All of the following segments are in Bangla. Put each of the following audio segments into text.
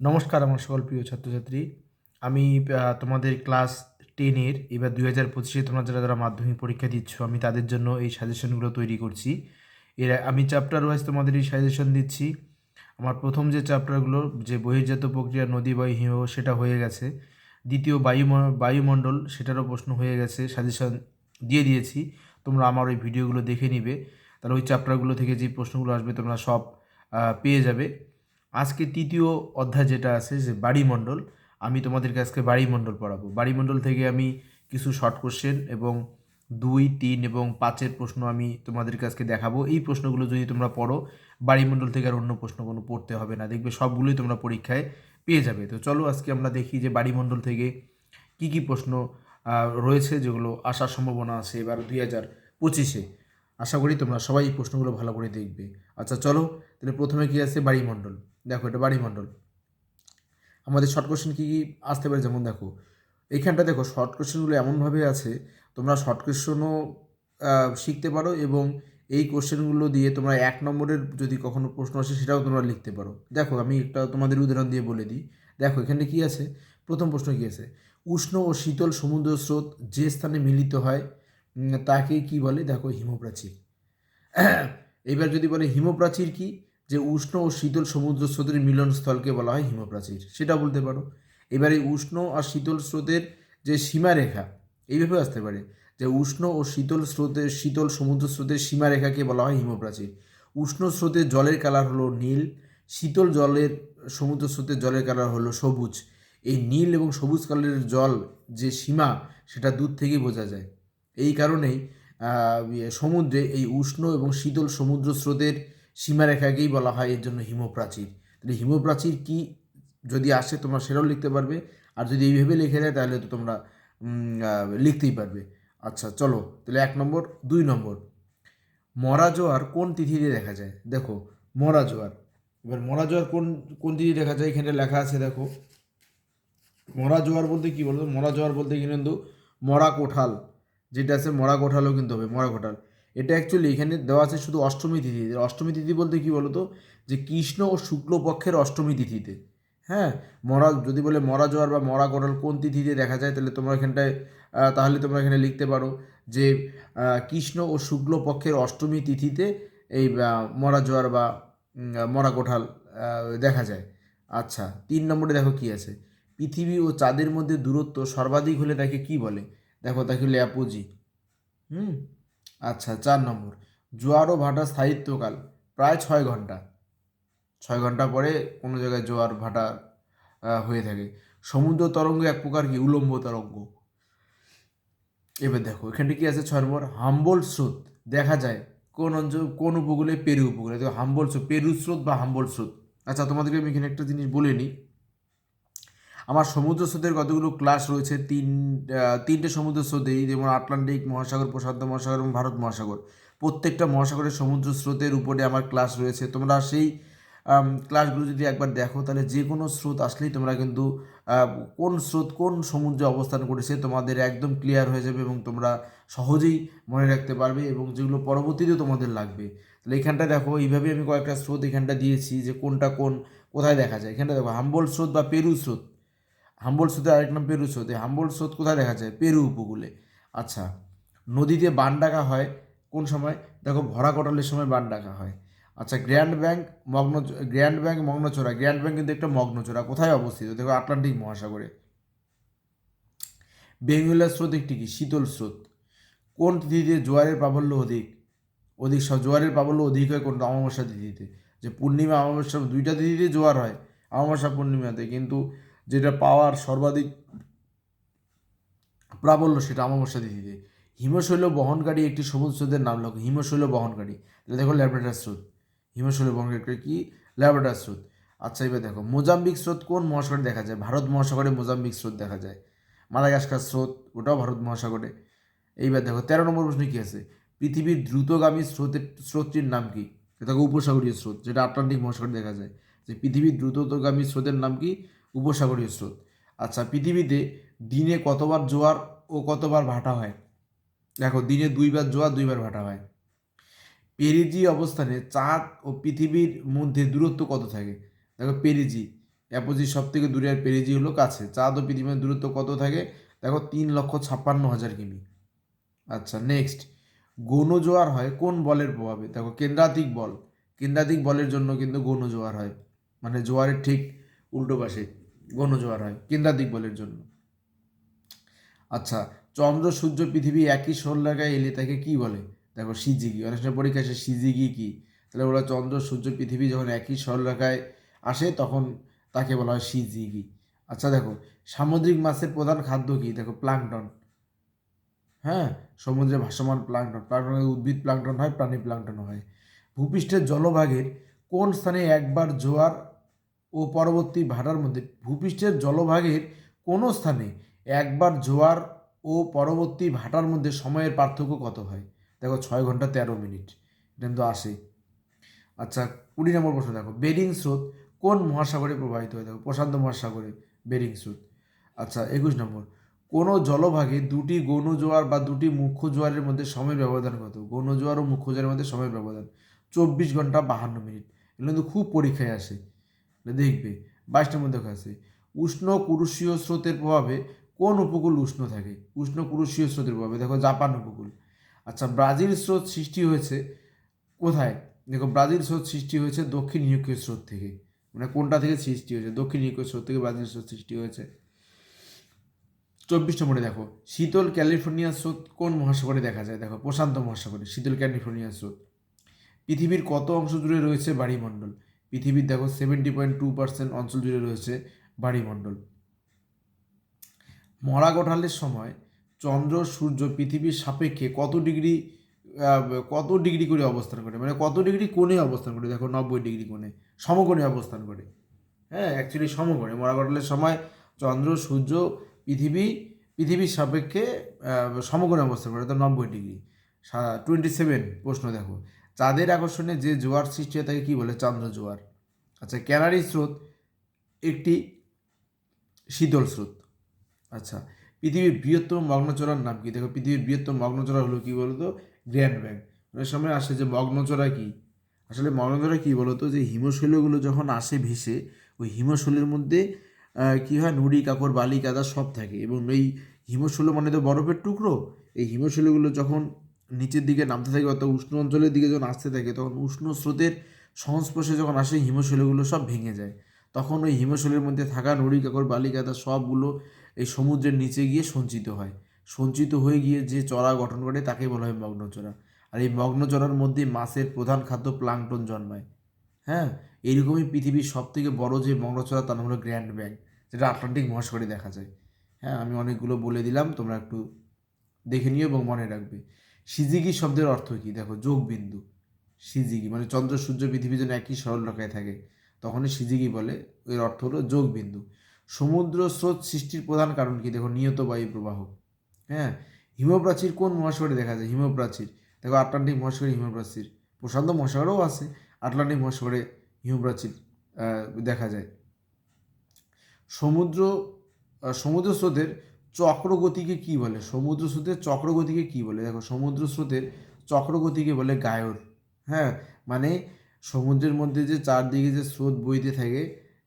নমস্কার আমার সকল প্রিয় ছাত্রছাত্রী। আমি তোমাদের ক্লাস টেনের এবার দুই হাজার পঁচিশে তোমরা যারা যারা মাধ্যমিক পরীক্ষা দিচ্ছ, আমি তাদের জন্য এই সাজেশনগুলো তৈরি করছি। এর, আমি চ্যাপ্টার ওয়াইজ তোমাদের এই সাজেশন দিচ্ছি। আমার প্রথম যে চ্যাপ্টারগুলো যে বহির্জাত প্রক্রিয়া নদী, বায়ু, হিম, সেটা হয়ে গেছে। দ্বিতীয় বায়ু, বায়ুমণ্ডল, সেটারও প্রশ্ন হয়ে গেছে সাজেশন দিয়ে দিয়েছি। তোমরা আমার ওই ভিডিওগুলো দেখে নিবে। তাহলে ওই চ্যাপ্টারগুলো থেকে যে প্রশ্নগুলো আসবে তোমরা সব পেয়ে যাবে। আজকে তৃতীয় অধ্যায় যেটা আছে যে বাড়িমণ্ডল, আমি তোমাদেরকে আজকে বাড়িমণ্ডল পড়াবো। বাড়িমণ্ডল থেকে আমি কিছু শর্ট কোশ্চেন এবং দুই, তিন এবং পাঁচের প্রশ্ন আমি তোমাদেরকে আজকে দেখাবো। এই প্রশ্নগুলো যদি তোমরা পড়ো, বাড়িমণ্ডল থেকে আর অন্য প্রশ্ন কোনো পড়তে হবে না। দেখবে সবগুলোই তোমরা পরীক্ষায় পেয়ে যাবে। তো চলো আজকে আমরা দেখি যে বাড়িমণ্ডল থেকে কি কি প্রশ্ন রয়েছে যেগুলো আসার সম্ভাবনা আছে এবার দুই হাজার পঁচিশে। আশা করি তোমরা সবাই এই প্রশ্নগুলো ভালো করে দেখবে। আচ্ছা চলো, তাহলে প্রথমে কী আছে বাড়িমণ্ডল? দেখো, এটা বাড়িমণ্ডল। আমাদের শর্ট কোশ্চেন কী কী আসতে পারে? যেমন দেখো এইখানটা দেখো শর্ট কোশ্চেনগুলো এমনভাবে আছে, তোমরা শর্ট কোশ্চেনও শিখতে পারো এবং এই কোশ্চেনগুলো দিয়ে তোমরা এক নম্বরের যদি কখনো প্রশ্ন আসে, সেটাও তোমরা লিখতে পারো। দেখো, আমি একটা তোমাদের উদাহরণ দিয়ে বলে দিই। দেখো, এখানে কি আছে? প্রথম প্রশ্ন কী আছে? উষ্ণ ও শীতল সমুদ্র স্রোত যে স্থানে মিলিত হয় তাকে কি বলে? দেখো, হিমপ্রাচীর। এবার যদি বলে হিমপ্রাচীর কি? যে উষ্ণ ও শীতল সমুদ্র স্রোতের মিলনস্থলকে বলা হয় হিমপ্রাচীর। সেটা বলতে পারো। এবারে উষ্ণ আর শীতল স্রোতের যে সীমারেখা এইভাবে আসতে পারে। যে উষ্ণ ও শীতল স্রোতের শীতল সমুদ্র স্রোতের সীমারেখাকে বলা হয় হিমপ্রাচীর। উষ্ণ স্রোতের জলের কালার হলো নীল শীতল জলের সমুদ্র স্রোতের জলের কালার হলো সবুজ। এই নীল এবং সবুজ কালারের জল যে সীমা সেটা দূর থেকেই বোঝা যায়। এই কারণেই ইয়ে, সমুদ্রে এই উষ্ণ এবং শীতল সমুদ্র স্রোতের সীমারেখাকেই বলা হয়, এর জন্য হিমপ্রাচীর। তাহলে হিমপ্রাচীর কি যদি আসে তোমরা সেটাও লিখতে পারবে। আর যদি এইভাবে লিখে দেয় তাহলে তো তোমরা লিখতেই পারবে। আচ্ছা চলো, তাহলে এক নম্বর, দুই নম্বর। মরা জোয়ার কোন তিথিতে দেখা যায়? দেখো মরা জোয়ার এবার মরা জোয়ার কোন কোন তিথি দেখা যায়? এখানে লেখা আছে, দেখো। মরা জোয়ার বলতে কী বলতো? মরা জোয়ার বলতে কিন্তু মরা কোঠাল যেটা আছে মরা কোঠালও কিন্তু হবে মরা কোঠাল এটা অ্যাকচুয়ালি এখানে দেওয়া আছে শুধু অষ্টমী তিথি অষ্টমী তিথি বলতে কি বলতো? যে কৃষ্ণ ও শুক্লপক্ষের অষ্টমী তিথিতে। হ্যাঁ? মরা, যদি বলে মরা জোয়ার বা মরা কোঠাল কোন তিথিতে দেখা যায়, তাহলে তোমরা এখানটায় তাহলে তোমরা এখানে লিখতে পারো যে কৃষ্ণ ও শুক্লপক্ষের অষ্টমী তিথিতে এই মরা জোয়ার বা মরা কোঠাল দেখা যায়। আচ্ছা তিন নম্বরে দেখো কি আছে। পৃথিবী ও চাঁদের মধ্যে দূরত্ব সর্বাধিক হলে তাকে কি বলে? দেখো, তাকে হলে অ্যাপোজি হুম? আচ্ছা চার নম্বর। জোয়ার ও ভাটা স্থায়িত্বকাল প্রায় ছয় ঘণ্টা। ছয় ঘণ্টা পরে কোনো জায়গায় জোয়ার, ভাটা হয়ে থাকে। সমুদ্র তরঙ্গ এক প্রকার কি? উলম্ব তরঙ্গ। এবার দেখো, এখানে কি আছে ছয় নম্বর? হাম্বল স্রোত। দেখা যায় কোন অঞ্চল কোন উপকূলে পেরু উপকূলে। হাম্বল স্রোত, পেরু স্রোত বা হাম্বল স্রোত। আচ্ছা তোমাদেরকে আমি এখানে একটা জিনিস বলে নিই। আমার সমুদ্র স্রোতের কতগুলো ক্লাস রয়েছে? তিন তিনটে সমুদ্র স্রোতেই যেমন আটলান্টিক মহাসাগর প্রশান্ত মহাসাগর এবং ভারত মহাসাগর প্রত্যেকটা মহাসাগরের সমুদ্র স্রোতের উপরে আমার ক্লাস রয়েছে। তোমরা সেই ক্লাসগুলো যদি একবার দেখো, তাহলে যে কোনো স্রোত আসলেই তোমরা কিন্তু কোন স্রোত কোন সমুদ্রে অবস্থান করেছে তোমাদের একদম ক্লিয়ার হয়ে যাবে এবং তোমরা সহজেই মনে রাখতে পারবে এবং যেগুলো পরবর্তীতেও তোমাদের লাগবে। তাহলে এখানটা দেখো এইভাবে আমি কয়েকটা স্রোত এখানটা দিয়েছি যে কোনটা কোন, কোথায় দেখা যায়? এখানটা দেখো, হাম্বল স্রোত বা পেরু স্রোত। হাম্বল স্রোতে আরেক নাম পেরু স্রোত হাম্বল স্রোত কোথায় দেখা যায়? পেরু উপকূলে। আচ্ছা নদীতে বান ডাকা হয় কোন সময়? দেখো, ভরা কটালের সময় বান ডাকা হয়। আচ্ছা গ্র্যান্ড ব্যাংক, মগ্ন, গ্র্যান্ড ব্যাংক, মগ্নচোরা। গ্র্যান্ড ব্যাংক কিন্তু একটা মগ্নচোরা। কোথায় অবস্থিত? দেখো, আটলান্টিক মহাসাগরে। বেঙ্গুলার স্রোত একটি কি? শীতল স্রোত। কোন তিথিতে জোয়ারের প্রাবল্য অধিক? অধিক জোয়ারের প্রাবল্য অধিক হয় কোন অমাবস্যা তিথিতে। যে পূর্ণিমা, অমাবস্যা দুইটা তিথিতে জোয়ার হয়, অমাবস্যা পূর্ণিমাতে। কিন্তু যেটা পাওয়ার সর্বাধিক প্রাবল্য সেটা অমাবস্যা তিথিতে। হিমশৈল বহনকারী একটি সবুজ স্রোতের নাম লেখো হিমশৈল বহনকারী। তাহলে দেখো ল্যাবরেটার স্রোত। হিমশৈল বহনকারী কি? ল্যাবরেটার স্রোত। আচ্ছা এবার দেখো। মোজাম্বিক স্রোত কোন মহাসাগরে দেখা যায়? ভারত মহাসাগরে মোজাম্বিক স্রোত দেখা যায়। মাদাগাস্কার স্রোত, ওটাও ভারত মহাসাগরে। এইবার দেখো, তেরো নম্বর প্রশ্ন কী আছে? পৃথিবীর দ্রুতগামী স্রোতের, স্রোতটির নাম কি? দেখো উপসাগরীয় স্রোত, যেটা আটলান্টিক মহাসাগরে দেখা যায়। যে পৃথিবীর দ্রুতগামী স্রোতের নাম কি? উপসাগরীয় স্রোত। আচ্ছা পৃথিবীতে দিনে কতবার জোয়ার ও কতবার ভাটা হয়? দেখো, দিনে দুইবার জোয়ার, দুইবার ভাটা হয়। পেরিজি অবস্থানে চাঁদ ও পৃথিবীর মধ্যে দূরত্ব কত থাকে? দেখো, পেরিজি। অ্যাপোজি সব থেকে দূরে আর পেরেজি হলো কাছে। চাঁদ ও পৃথিবীর দূরত্ব কত থাকে? দেখো, তিন লক্ষ ছাপ্পান্ন হাজার কিমি। আচ্ছা নেক্সট গৌণ জোয়ার হয় কোন বলের প্রভাবে? দেখো কেন্দ্রাতিক বল। কেন্দ্রাতিক বলের জন্য কিন্তু গৌণ জোয়ার হয়। মানে জোয়ারের ঠিক উল্টো পাশে। গৌণ জোয়ার হয় কেন্দ্রাতিক বলের জন্য। আচ্ছা চন্দ্র, সূর্য, পৃথিবী একই সরলাগায় এলে তাকে কি বলে? দেখো, সিজিগি, অনেক সময় পরীক্ষা আসে, সিজিগি কি? তাহলে ওরা চন্দ্র, সূর্য, পৃথিবী যখন একই সরলরেখায় আসে, তখন তাকে বলা হয় সিজিগি। আচ্ছা দেখো, সামুদ্রিক মাছের প্রধান খাদ্য কি? দেখো, প্লাংটন। হ্যাঁ সমুদ্রে ভাসমান প্লাংটন। প্লাংটন উদ্ভিদ প্লাংটন হয়, প্রাণী প্লাংটন হয়। ভূপৃষ্ঠের জলভাগের কোন স্থানে একবার জোয়ার ও পরবর্তী ভাটার মধ্যে ভূপৃষ্ঠের জলভাগের কোনো স্থানে একবার জোয়ার ও পরবর্তী ভাটার মধ্যে সময়ের পার্থক্য কত হয়? দেখো, ছয় ঘণ্টা তেরো মিনিট। এটা কিন্তু আসে। আচ্ছা কুড়ি নম্বর প্রশ্ন দেখো। বেরিং স্রোত কোন মহাসাগরে প্রবাহিত হয়? দেখো, প্রশান্ত মহাসাগরে বেরিং স্রোত। আচ্ছা একুশ নম্বর। কোনো জলভাগে দুটি গৌণ জোয়ার বা দুটি মুখ্য জোয়ারের মধ্যে সময়ের ব্যবধান কত? গৌণ জোয়ার ও মুখ্য জোয়ারের মধ্যে সময়ের ব্যবধান। চব্বিশ ঘণ্টা বাহান্ন মিনিট। এগুলো কিন্তু খুব পরীক্ষায় আসে। দেখবে বাইশ নম্বর দেখো আছে, উষ্ণ কুরুষীয় স্রোতের প্রভাবে কোন উপকূল উষ্ণ থাকে? উষ্ণ কুরুষীয় স্রোতের প্রভাবে, দেখো জাপান উপকূল। আচ্ছা ব্রাজিল স্রোত সৃষ্টি হয়েছে কোথায়? দেখো, ব্রাজিল স্রোত সৃষ্টি হয়েছে দক্ষিণ ইউরোপীয় স্রোত থেকে। মানে কোনটা থেকে সৃষ্টি হয়েছে? দক্ষিণ ইউরোপীয় স্রোত থেকে ব্রাজিল স্রোত সৃষ্টি হয়েছে। চব্বিশ নম্বরে দেখো, শীতল ক্যালিফোর্নিয়া স্রোত কোন মহাসাগরে দেখা যায়? দেখো, প্রশান্ত মহাসাগরে, শীতল ক্যালিফোর্নিয়া স্রোত। পৃথিবীর কত অংশ জুড়ে রয়েছে বাড়িমণ্ডল পৃথিবীর দেখো সেভেন্টি পয়েন্ট টু পার্সেন্ট অঞ্চল জুড়ে রয়েছে বাড়িমণ্ডল মরা গোঠালের সময় চন্দ্র, সূর্য পৃথিবীর সাপেক্ষে কত ডিগ্রি কত ডিগ্রি করে অবস্থান করে? মানে কত ডিগ্রি কোণে অবস্থান করে? দেখো নব্বই ডিগ্রি কোণে। সমকোণে অবস্থান করে। হ্যাঁ অ্যাকচুয়ালি সমকোণে। মরা গোঠালের সময় চন্দ্র, সূর্য পৃথিবী, পৃথিবীর সাপেক্ষে সমকোণে অবস্থান করে। অর্থাৎ নব্বই ডিগ্রি। টোয়েন্টি সেভেন প্রশ্ন দেখো। চাঁদের আকর্ষণে যে জোয়ার সৃষ্টি হয় তাকে কী বলে? চন্দ্র জোয়ার। আচ্ছা ক্যানারি স্রোত একটি শীতল স্রোত। আচ্ছা পৃথিবীর বৃহত্তম মগ্নচড়ার নাম কি? দেখো, পৃথিবীর বৃহত্তম মগ্নচড়া হলো কী বলতো? গ্র্যান্ড ব্যাংক অনেক সময় আসে যে মগ্নচড়া কি? আসলে মগ্নচড়া কি বলতো? যে হিমশৈলগুলো যখন আসে ভেসে, ওই হিমশৈলের মধ্যে কি হয়? নুড়ি কাপড় বালি কাদা সব থাকে। এবং এই হিমশৈল মানে তো বরফের টুকরো। এই হিমশৈলগুলো যখন নিচের দিকে নামতে থাকে অর্থাৎ উষ্ণ অঞ্চলের দিকে যখন আসতে থাকে, তখন উষ্ণ স্রোতের সংস্পর্শে যখন আসে, হিমশৈলগুলো সব ভেঙে যায়। তখন ওই হিমশৈলের মধ্যে থাকা নুড়ি কাকড় বালি কাদা সবগুলো এই সমুদ্রের নিচে গিয়ে সঞ্চিত হয়। সঞ্চিত হয়ে গিয়ে যে চড়া গঠন করে তাকে বলা হয় মগ্নচড়া। আর এই মগ্নচড়ার মধ্যে মাছের প্রধান খাদ্য প্লাংটন জন্মায়। হ্যাঁ এইরকমই পৃথিবীর সব থেকে বড় যে মগ্নচড়া, তার নাম হলো গ্র্যান্ড ব্যাংক যেটা আটলান্টিক মহাসাগরে দেখা যায়। হ্যাঁ আমি অনেকগুলো বলে দিলাম, তোমরা একটু দেখে নিও এবং মনে রাখবে। সিজিগি শব্দের অর্থ কী? দেখো যোগ বিন্দু সিজিগি মানে চন্দ্র, সূর্য, পৃথিবী যেন একই সরল রেখায় থাকে, তখনই সিজিগি বলে, এর অর্থ হলো যোগ বিন্দু সমুদ্র স্রোত সৃষ্টির প্রধান কারণ কি? দেখো, নিয়ত বায়ু প্রবাহ হ্যাঁ? হিমপ্রাচীর কোন মহাসাগরে দেখা যায়? হিমপ্রাচীর। দেখো, আটলান্টিক মহাসাগরে হিমপ্রাচীর, প্রশান্ত মহাসাগরেও আছে, আটলান্টিক মহাসাগরে হিমপ্রাচীর দেখা যায়। সমুদ্র সমুদ্র স্রোতের চক্রগতিকে কি বলে? সমুদ্র স্রোতের চক্রগতিকে কি বলে? দেখো সমুদ্র স্রোতের চক্রগতিকে বলে গায়র হ্যাঁ? মানে সমুদ্রের মধ্যে যে চারদিকে যে স্রোত বইতে থাকে,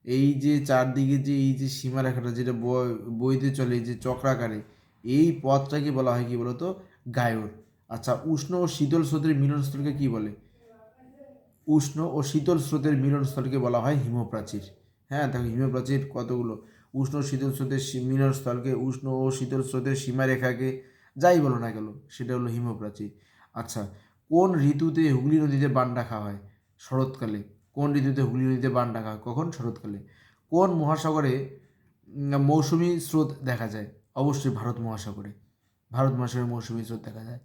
এই যে চারদিকে যে, এই যে সীমারেখাটা যেটা বইতে চলে যে চক্রাকারে, এই পথটাকে বলা হয় কি বলতো? গায়র আচ্ছা উষ্ণ ও শীতল স্রোতের মিলনস্থলকে কি বলে? উষ্ণ ও শীতল স্রোতের মিলনস্থলকে বলা হয় হিমপ্রাচীর। হ্যাঁ দেখো, হিমপ্রাচীর কতগুলো? উষ্ণ শীতল স্রোতের সী- মিলনস্থলকে উষ্ণ ও শীতল স্রোতের সীমারেখাকে যাই বলো না গেল সেটা হলো হিমপ্রাচীর আচ্ছা কোন ঋতুতে হুগলি নদীতে বান ডাকা হয়? শরৎকালে। কোন ঋতুতে হুগলি নদীতে বান ডাকা হয়? কখন? শরৎকালে। কোন মহাসাগরে মৌসুমী স্রোত দেখা যায়? অবশ্যই ভারত মহাসাগরে। ভারত মহাসাগরে মৌসুমী স্রোত দেখা যায়।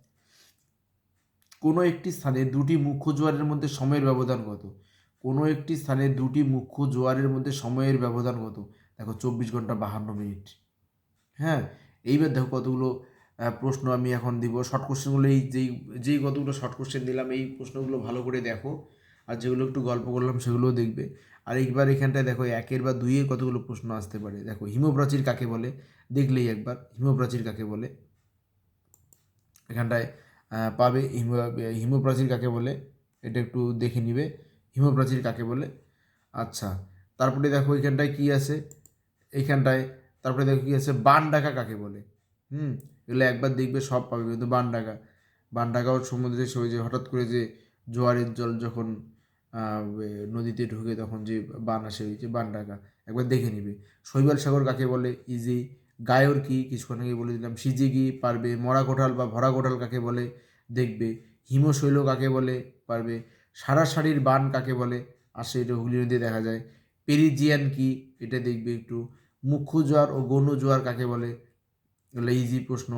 কোনো একটি স্থানে দুটি মুখ্য জোয়ারের মধ্যে সময়ের ব্যবধান কত? কোনো একটি স্থানে দুটি মুখ্য জোয়ারের মধ্যে সময়ের ব্যবধান কত? দেখো চব্বিশ ঘণ্টা বাহান্ন মিনিট। হ্যাঁ? এইবার দেখো কতগুলো প্রশ্ন আমি এখন দিব। শর্ট কোশ্চেনগুলো এই যেই যেই কতগুলো শর্ট কোশ্চেন দিলাম, এই প্রশ্নগুলো ভালো করে দেখো। আর যেগুলো একটু গল্প করলাম সেগুলোও দেখবে। আর এইবার এখানটায় দেখো একের বা দুইয়ের কতগুলো প্রশ্ন আসতে পারে। দেখো হিমপ্রাচীর কাকে বলে? দেখলেই একবার, হিমপ্রাচীর কাকে বলে? এখানটায় পাবে হিম, হিমপ্রাচীর কাকে বলে? এটা একটু দেখে নিবে। হিমপ্রাচীর কাকে বলে? আচ্ছা তারপরে দেখো এখানটায় কী আছে? এইখানটায়। তারপরে দেখো কী আছে বান ডাকা কাকে বলে? হুম? এগুলো একবার দেখবে, সব পাবে। কিন্তু বান ডাকা বান ডাকাও সমুদ্রে সে যে হঠাৎ করে যে জোয়ারের জল যখন নদীতে ঢুকে তখন যে বান আসে ওই যে বান ডাকা একবার দেখে নিবে। শৈবাল সাগর কাকে বলে? ইজি। গায়র কি? কিছুক্ষণ আগে বলে দিলাম, সিজি কি? পারবে। মরা কোঠাল বা ভরা কোঠাল কাকে বলে? দেখবে। হিমশৈল কাকে বলে? পারবে। সারা সারির বান কাকে বলে? আসে, এটা হুগলি নদীতে দেখা যায়। পেরিজিয়ান কি? এটা দেখবে একটু। মুখ্য জোয়ার ও গৌণ জোয়ার কাকে বলে? এগুলো ইজি প্রশ্ন।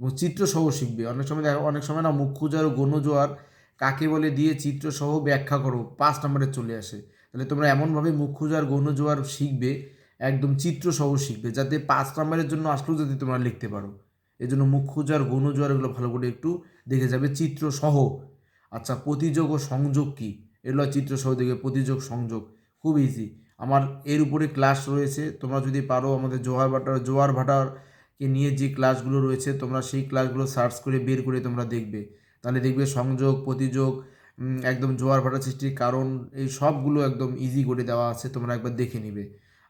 এবং চিত্রসহ শিখবে। অনেক সময় দেখা, অনেক সময় না মুখ্য জোয়ার ও গৌণ জোয়ার কাকে বলে দিয়ে চিত্রসহ ব্যাখ্যা করো, পাঁচ নম্বরে চলে আসে। তাহলে তোমরা এমনভাবে মুখ্য জোয়ার গৌণ জোয়ার শিখবে, একদম চিত্রসহ শিখবে, যাতে পাঁচ নম্বরের জন্য আসলেও যাতে তোমরা লিখতে পারো। এই জন্য মুখ্য জোয়ার গৌণ জোয়ার এগুলো ভালো করে একটু দেখে যাবে। চিত্রসহ। আচ্ছা প্রতিযোগ ও সংযোগ কী? এগুলো চিত্রসহ দেখবে। প্রতিযোগ, সংযোগ, খুব ইজি আমার এর উপরে ক্লাস রয়েছে। তোমরা যদি পারো আমাদের জোয়ার ভাটার, জোয়ার ভাটারকে নিয়ে যে ক্লাসগুলো রয়েছে, তোমরা সেই ক্লাসগুলো সার্চ করে বের করে তোমরা দেখবে। তাহলে দেখবে সংযোগ, প্রতিযোগ একদম জোয়ার ভাটা সৃষ্টির কারণ, এই সবগুলো একদম ইজি করে দেওয়া আছে, তোমরা একবার দেখে নিবে।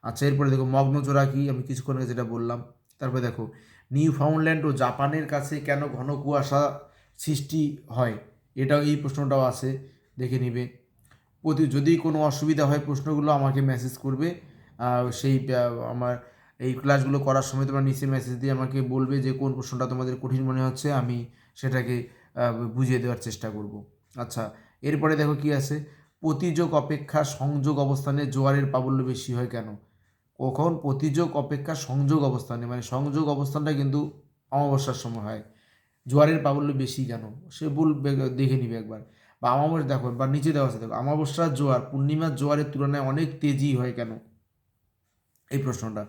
আচ্ছা এরপরে দেখো মগ্নচোরা কি আমি কিছুক্ষণ আগে যেটা বললাম, তারপরে দেখো নিউ ফাউন্ডল্যান্ড ও জাপানের কাছে কেন ঘন কুয়াশা সৃষ্টি হয়? এটাও এই প্রশ্নটাও আছে, দেখে নিবে। প্রতি যদি কোনো অসুবিধা হয় প্রশ্নগুলো আমাকে মেসেজ করবে। সেই আমার এই ক্লাসগুলো করার সময় তোমরা নিচে মেসেজ দিয়ে আমাকে বলবে যে কোন প্রশ্নটা তোমাদের কঠিন মনে হচ্ছে, আমি সেটাকে বুঝিয়ে দেওয়ার চেষ্টা করব। আচ্ছা এরপরে দেখো কি আছে? প্রতিযোগ অপেক্ষা সংযোগ অবস্থানে জোয়ারের প্রাবল্য বেশি হয় কেন? কখন? প্রতিযোগ অপেক্ষা সংযোগ অবস্থানে মানে সংযোগ অবস্থানটা কিন্তু অমাবস্যার সময় হয়। জোয়ারের প্রাবল্য বেশি কেন? সে ভুল দেখে নিবে একবার। বা আমাবস্যা দেখো, বা নিচে দেওয়া আছে দেখো আমাবস্যার জোয়ার, পূর্ণিমার জোয়ারের তুলনায় অনেক তেজি হয় কেন? এই প্রশ্নটা,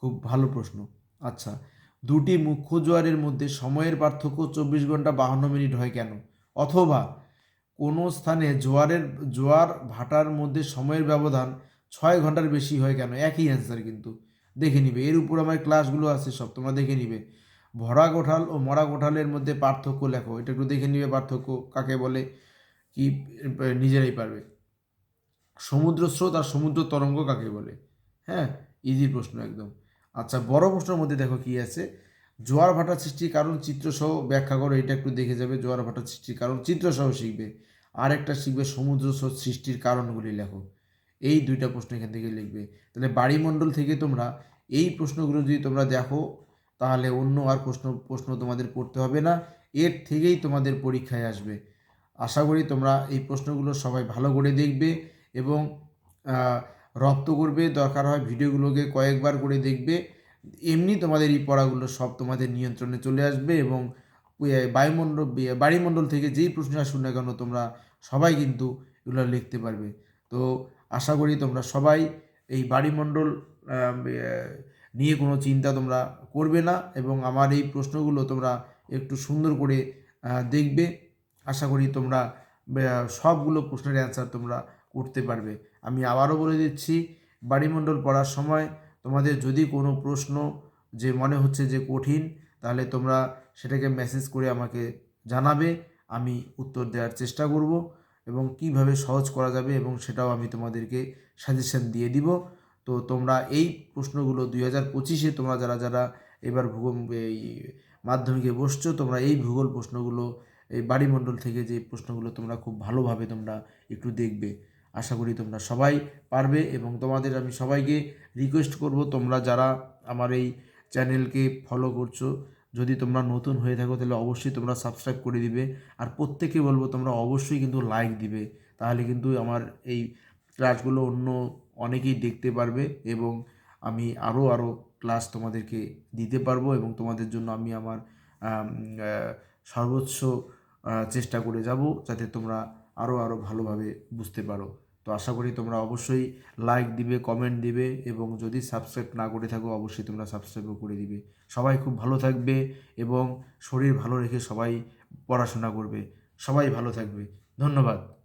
খুব ভালো প্রশ্ন। আচ্ছা দুটি মুখ্য জোয়ারের মধ্যে সময়ের পার্থক্য চব্বিশ ঘণ্টা বাহান্ন মিনিট হয় কেন? অথবা, কোনো স্থানে জোয়ারের, জোয়ার ভাটার মধ্যে সময়ের ব্যবধান ছয় ঘণ্টার বেশি হয় কেন? একই অ্যান্সার কিন্তু। দেখে নিবে, এর উপর আমার ক্লাসগুলো আছে সব, তোমরা দেখে নিবে। ভরা কোঠাল ও মরা কোঠালের মধ্যে পার্থক্য লেখো, এটা একটু দেখে নিবে পার্থক্য কাকে বলে। কি নিজেরাই পারবে। সমুদ্র স্রোত আর সমুদ্র তরঙ্গ কাকে বলে? হ্যাঁ ইজি প্রশ্ন একদম। আচ্ছা বড় প্রশ্নের মধ্যে দেখো কি আছে? জোয়ার ভাটা সৃষ্টির কারণ চিত্রসহ ব্যাখ্যা করো, এটা একটু দেখে যাবে। জোয়ার ভাটা সৃষ্টির কারণ চিত্রসহ শিখবে। আর একটা শিখবে সমুদ্র স্রোত সৃষ্টির কারণগুলি লেখো। এই দুইটা প্রশ্ন এখান থেকে লিখবে। তাহলে বাড়িমণ্ডল থেকে তোমরা এই প্রশ্নগুলো যদি তোমরা দেখো, তাহলে অন্য আর প্রশ্ন প্রশ্ন তোমাদের পড়তে হবে না। এর থেকেই তোমাদের পরীক্ষায় আসবে। আশা করি তোমরা এই প্রশ্নগুলো সবাই ভালো করে দেখবে এবং রপ্ত করবে। দরকার হয় ভিডিওগুলোকে কয়েকবার করে দেখবে। এমনি তোমাদের এই পড়াগুলো সব তোমাদের নিয়ন্ত্রণে চলে আসবে এবং বায়ুমণ্ডল বাড়িমণ্ডল থেকে যেই প্রশ্ন আসুন না কেন তোমরা সবাই কিন্তু এগুলো লিখতে পারবে। তো আশা করি তোমরা সবাই এই বাড়িমণ্ডল নিয়ে কোনো চিন্তা তোমরা করবে না এবং আমার এই প্রশ্নগুলো তোমরা একটু সুন্দর করে দেখবে। আশা করি তোমরা সবগুলো প্রশ্নের অ্যান্সার তোমরা করতে পারবে। আমি আবারও বলে দিচ্ছি, বাড়িমণ্ডল পড়ার সময় তোমাদের যদি কোনো প্রশ্ন যে মনে হচ্ছে যে কঠিন, তাহলে তোমরা সেটাকে মেসেজ করে আমাকে জানাবে, আমি উত্তর দেওয়ার চেষ্টা করব এবং কীভাবে সহজ করা যাবে এবং সেটাও আমি তোমাদেরকে সাজেশন দিয়ে দিব। তো তোমরা এই প্রশ্নগুলো দুই হাজার পঁচিশে তোমরা যারা যারা এবার ভূগোল, এই মাধ্যমিকে বসছো, তোমরা এই ভূগোল প্রশ্নগুলো এই বাড়িমণ্ডল থেকে যে প্রশ্নগুলো তোমরা খুব ভালোভাবে তোমরা একটু দেখবে, আশা করি তোমরা সবাই পারবে এবং তোমাদের আমি সবাইকে রিকোয়েস্ট করব, তোমরা যারা আমার এই চ্যানেলকে ফলো করছ, যদি তোমরা নতুন হয়ে থাকো তাহলে অবশ্যই তোমরা সাবস্ক্রাইব করে দিবে। আর প্রত্যেকে বলব তোমরা অবশ্যই কিন্তু লাইক দিবে, তাহলে কিন্তু আমার এই ক্লাসগুলো অন্য অনেকেই দেখতে পারবে এবং আমি আরও আরও ক্লাস তোমাদেরকে দিতে পারব এবং তোমাদের জন্য আমি আমার সর্বোচ্চ চেষ্টা করে যাব যাতে তোমরা আরও আরও ভালোভাবে বুঝতে পারো। তো আশা করি তোমরা অবশ্যই লাইক দিবে কমেন্ট দিবে এবং যদি সাবস্ক্রাইব না করে থাকো অবশ্যই তোমরা সাবস্ক্রাইবও করে দিবে। সবাই খুব ভালো থাকবে এবং শরীর ভালো রেখে সবাই পড়াশোনা করবে। সবাই ভালো থাকবে। ধন্যবাদ।